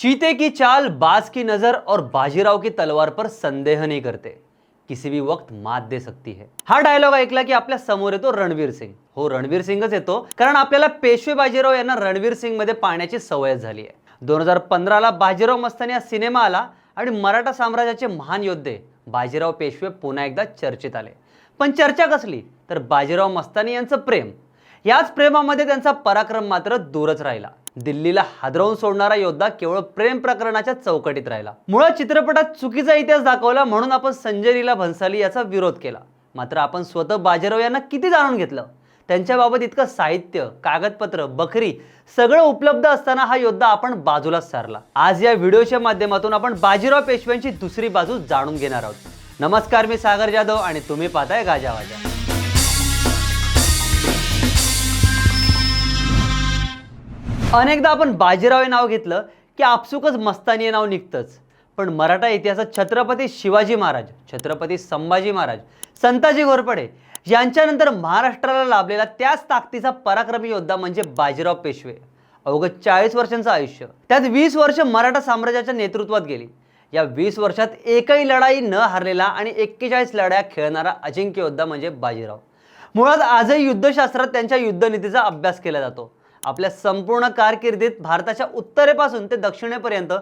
चीते की चाल बाज की नजर और बाजीराव की तलवार पर संदेह नहीं करते। किसी भी वक्त मात दे सकती है। हा डायलॉग ऐकला की आपल्यासमोर येतो रणवीर सिंग। हो रणवीर सिंगच येतो कारण आपल्याला पेशवे बाजीराव यांना रणवीर सिंगमध्ये पाहण्याची सवय झाली आहे. दोन हजार पंधराला बाजीराव मस्तानी हा सिनेमा आला आणि मराठा साम्राज्याचे महान योद्धे बाजीराव पेशवे पुन्हा एकदा चर्चेत आले. पण चर्चा कसली? तर बाजीराव मस्तानी यांचं प्रेम. याच प्रेमामध्ये त्यांचा पराक्रम मात्र दूरच राहिला. दिल्लीला हादरवून सोडणारा योद्धा केवळ प्रेम प्रकरणाच्या चौकटीत राहिला. मुळात चित्रपटात चुकीचा इतिहास दाखवला म्हणून आपण संजय लीला भन्साली याचा विरोध केला. मात्र आपण स्वतः बाजीराव यांना किती जाणून घेतलं? त्यांच्याबाबत इतकं साहित्य कागदपत्र बखरी सगळं उपलब्ध असताना हा योद्धा आपण बाजूलाच सारला. आज या व्हिडिओच्या माध्यमातून आपण बाजीराव पेशव्यांची दुसरी बाजू जाणून घेणार आहोत. नमस्कार मी सागर जाधव आणि तुम्ही पाहताय गाजावाजा अनेकदा आपण बाजीराव हे नाव घेतलं की आपसुकच मस्तानी हे नाव निघतंच. पण मराठा इतिहासात छत्रपती शिवाजी महाराज छत्रपती संभाजी महाराज संताजी घोरपडे यांच्यानंतर महाराष्ट्राला लाभलेला त्याच ताकदीचा पराक्रमी योद्धा म्हणजे बाजीराव पेशवे. अवघं चाळीस वर्षांचं आयुष्य. त्यात वीस वर्ष मराठा साम्राज्याच्या नेतृत्वात गेली. या वीस वर्षात एकही लढाई न हारलेला आणि एक्केचाळीस लढाया खेळणारा अजिंक्य योद्धा म्हणजे बाजीराव. मुळात आजही युद्धशास्त्रात त्यांच्या युद्धनीतीचा अभ्यास केला जातो. आपल्या संपूर्ण कारकिर्दीत भारताच्या उत्तरेपासून ते दक्षिणेपर्यंत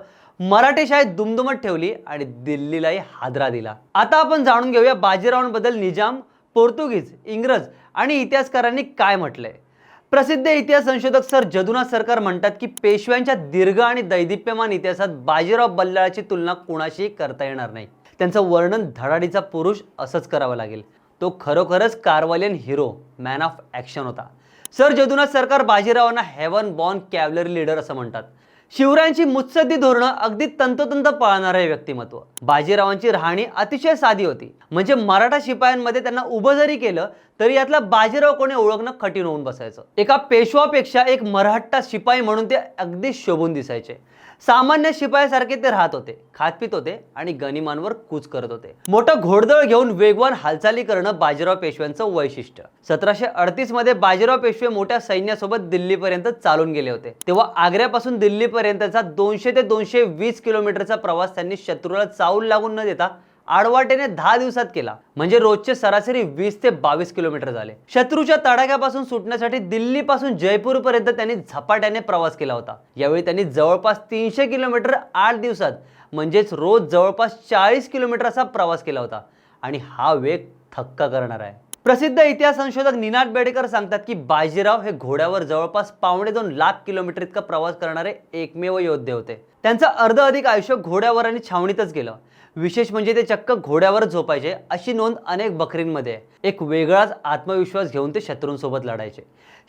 मराठी शाळेत दुमदुमत ठेवली आणि दिल्लीलाही हादरा दिला. आता आपण जाणून घेऊया बाजीरावांबद्दल निजाम पोर्तुगीज इंग्रज आणि इतिहासकारांनी काय म्हटलंय. प्रसिद्ध इतिहास संशोधक सर जदुनाथ सरकार म्हणतात की पेशव्यांच्या दीर्घ आणि दैदिप्यमान इतिहासात बाजीराव बल्लाळाची तुलना कुणाशीही करता येणार नाही. त्यांचं वर्णन धडाडीचा पुरुष असंच करावं लागेल. तो खरोखरच कारवालियन हिरो मॅन ऑफ ॲक्शन होता. सर जदुनाथ सरकार बाजीरावांना हेवन बॉर्न कॅव्हलरी लीडर असं म्हणतात. शिवरायांची मुत्सद्दी धोरणं अगदी तंतोतंत पाळणारे हे व्यक्तिमत्व. बाजीरावांची राहणी अतिशय साधी होती. म्हणजे मराठा शिपायांमध्ये त्यांना उभं जरी केलं तरी यातला बाजीराव कोणी ओळखणं कठीण होऊन बसायचं. एका पेशवापेक्षा एक मराठा शिपाई म्हणून ते अगदी शोभून दिसायचे. सामान्य शिपायासारखे ते राहत होते खात पित होते आणि गनिमांवर कूच करत होते. मोठं घोडदळ घेऊन वेगवान हालचाली करणं बाजीराव पेशव्यांचं वैशिष्ट्य. सतराशे अडतीसमध्ये बाजीराव पेशवे मोठ्या सैन्यासोबत दिल्लीपर्यंत चालून गेले होते. तेव्हा आग्र्यापासून दिल्लीपर्यंतचा दोनशे ते दोनशे वीस किलोमीटरचा प्रवास त्यांनी शत्रूला चावल लागून न देता आडवाटेने दहा दिवसात केला. म्हणजे रोजचे सरासरी वीस ते बावीस किलोमीटर झाले. शत्रूच्या तडाख्यापासून सुटण्यासाठी दिल्लीपासून जयपूर पर्यंत त्यांनी झपाट्याने प्रवास केला होता. यावेळी त्यांनी जवळपास तीनशे किलोमीटर आठ दिवसात म्हणजेच रोज जवळपास चाळीस किलोमीटर असा प्रवास केला होता. आणि हा वेग थक्का करणार आहे. प्रसिद्ध इतिहास संशोधक निनाद बेडेकर सांगतात की बाजीराव हे घोड्यावर जवळपास पावणे दोन लाख किलोमीटर इतका प्रवास करणारे एकमेव योद्धे होते. त्यांचं अर्ध अधिक आयुष्य घोड्यावर आणि छावणीतच गेलं. विशेष म्हणजे ते चक्क घोड्यावर झोपायचे अशी नोंद अनेक बकरींमध्ये. एक वेगळाच आत्मविश्वास घेऊन ते शत्रूंसोबत लढायचे.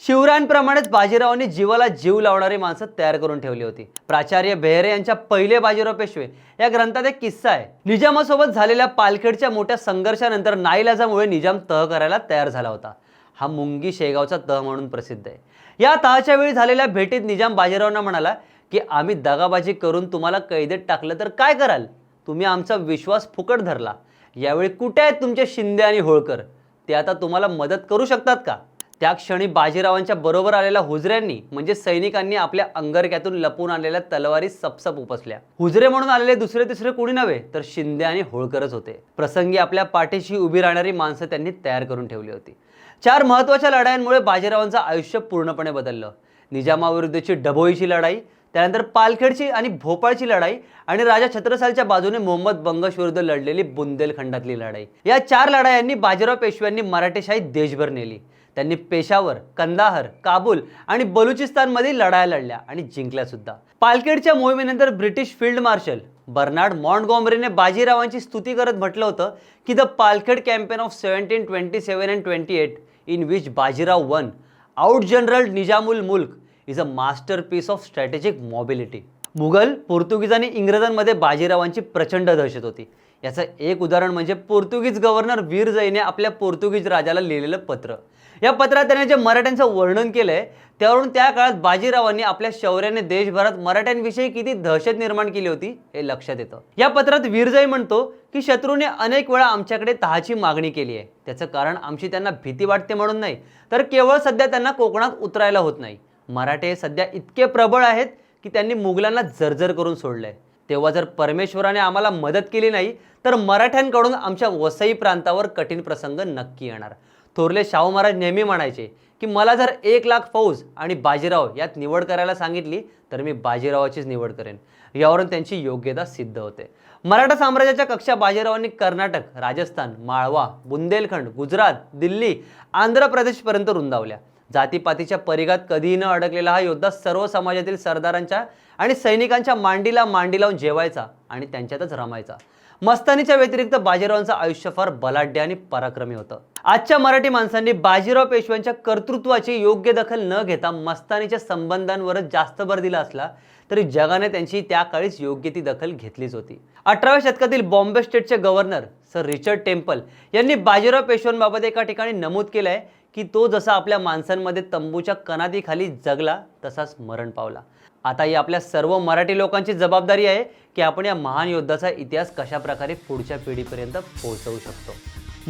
शिवरायांप्रमाणेच बाजीरावांनी जीवाला जीव लावणारी माणसं तयार करून ठेवली होती. प्राचार्य बेहरे यांच्या पहिले बाजीराव पेशवे या ग्रंथात एक किस्सा आहे. निजामासोबत झालेल्या पालखेडच्या मोठ्या संघर्षानंतर नाईलाजामुळे निजाम तह करायला तयार झाला होता. हा मुंगी शेगावचा तह म्हणून प्रसिद्ध आहे. या तहाच्या वेळी झालेल्या भेटीत निजाम बाजीरावांना म्हणाला की आम्ही दगाबाजी करून तुम्हाला कैदेत टाकलं तर काय कराल? तुम्ही आमचा विश्वास फुकट धरला. यावेळी कुठे आहेत तुमचे शिंदे आणि होळकर? ते आता तुम्हाला मदत करू शकतात का? त्या क्षणी बाजीरावांच्या बरोबर आलेल्या हुजऱ्यांनी म्हणजे सैनिकांनी आपल्या अंगरक्यातून लपून आणलेल्या तलवारी सपसप उपसल्या. हुजरे म्हणून आलेले दुसरे तिसरे कुणी नव्हे तर शिंदे आणि होळकरच होते. प्रसंगी आपल्या पाठीशी उभी राहणारी माणसं त्यांनी तयार करून ठेवली होती. चार महत्त्वाच्या लढायांमुळे बाजीरावांचं आयुष्य पूर्णपणे बदललं. निजामाविरुद्धची डभोईची लढाई त्यानंतर पालखेडची आणि भोपाळची लढाई आणि राजा छत्रसालच्या बाजूने मोहम्मद बंगश विरुद्ध लढलेली बुंदेलखंडातली लढाई. या चार लढायांनी बाजीराव पेशव्यांनी मराठेशाही देशभर नेली. त्यांनी पेशावर कंदाहर काबूल आणि बलुचिस्तानमध्ये लढाया लढल्या आणि जिंकल्या सुद्धा. पालखेडच्या मोहिमेनंतर ब्रिटिश फील्ड मार्शल बर्नार्ड मॉन्टगॉमरीने बाजीरावांची स्तुती करत म्हटलं होतं की the Palkhed campaign of seventeen twenty seven and twenty eight in which Bajirao won out general Nizamul Mulk is a masterpiece of strategic mobility Mughal पोर्तुगीज आणि इंग्रजांमध्ये बाजीरावांची प्रचंड दहशत होती. याचं एक उदाहरण म्हणजे पोर्तुगीज गव्हर्नर वीर जैने आपल्या पोर्तुगीज राजाला लिहिलेलं पत्र. या पत्रात त्याने जे मराठ्यांचं वर्णन केलं आहे त्यावरून त्या काळात बाजीरावांनी आपल्या शौर्याने देशभरात मराठ्यांविषयी किती दहशत निर्माण केली होती हे लक्षात येतं. या पत्रात वीरजाई म्हणतो की शत्रूने अनेक वेळा आमच्याकडे तहाची मागणी केली आहे. त्याचं कारण आमची त्यांना भीती वाटते म्हणून नाही तर केवळ सध्या त्यांना कोकणात उतरायला होत नाही. मराठे सध्या इतके प्रबळ आहेत की त्यांनी मुघलांना जर्जर करून सोडलंय. तेव्हा जर परमेश्वराने आम्हाला मदत केली नाही तर मराठ्यांकडून आमच्या वसई प्रांतावर कठीण प्रसंग नक्की येणार. थोरले शाहू महाराज नेहमी म्हणायचे की मला जर एक लाख फौज आणि बाजीराव यात निवड करायला सांगितली तर मी बाजीरावाचीच निवड करेन. यावरून त्यांची योग्यता सिद्ध होते. मराठा साम्राज्याच्या कक्षा बाजीरावांनी कर्नाटक राजस्थान माळवा बुंदेलखंड गुजरात दिल्ली आंध्र प्रदेशपर्यंत रुंदावल्या. जातीपातीच्या परिघात कधीही न अडकलेला हा योद्धा सर्व समाजातील सरदारांच्या आणि सैनिकांच्या मांडीला मांडी लावून जेवायचा आणि त्यांच्यातच रमायचा. मस्तानीच्या व्यतिरिक्त बाजीरावांचं आयुष्य फार बलाढ्य आणि पराक्रमी होतं. आजच्या मराठी माणसांनी बाजीराव पेशव्यांच्या कर्तृत्वाची योग्य दखल न घेता मस्तानीच्या संबंधांवरच जास्त भर दिला असला तरी जगाने त्यांची त्या काळीच योग्य ती दखल घेतलीच होती. अठराव्या शतकातील बॉम्बे स्टेटचे गव्हर्नर सर रिचर्ड टेम्पल यांनी बाजीराव पेशव्यांबाबत एका ठिकाणी नमूद केलं आहे की तो जसा आपल्या माणसांमध्ये तंबूच्या कनातीखाली जगला तसाच मरण पावला. आता ही आपल्या सर्व मराठी लोकांची जबाबदारी आहे की आपण या महान योद्धाचा इतिहास कशाप्रकारे पुढच्या पिढीपर्यंत पोहोचवू शकतो.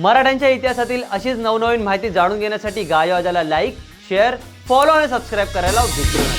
मराठ्यांच्या इतिहासातील अशीच नवनवीन माहिती जाणून घेण्यासाठी गायवाजाला लाईक शेअर फॉलो आणि सबस्क्राईब करायला विसरू नका.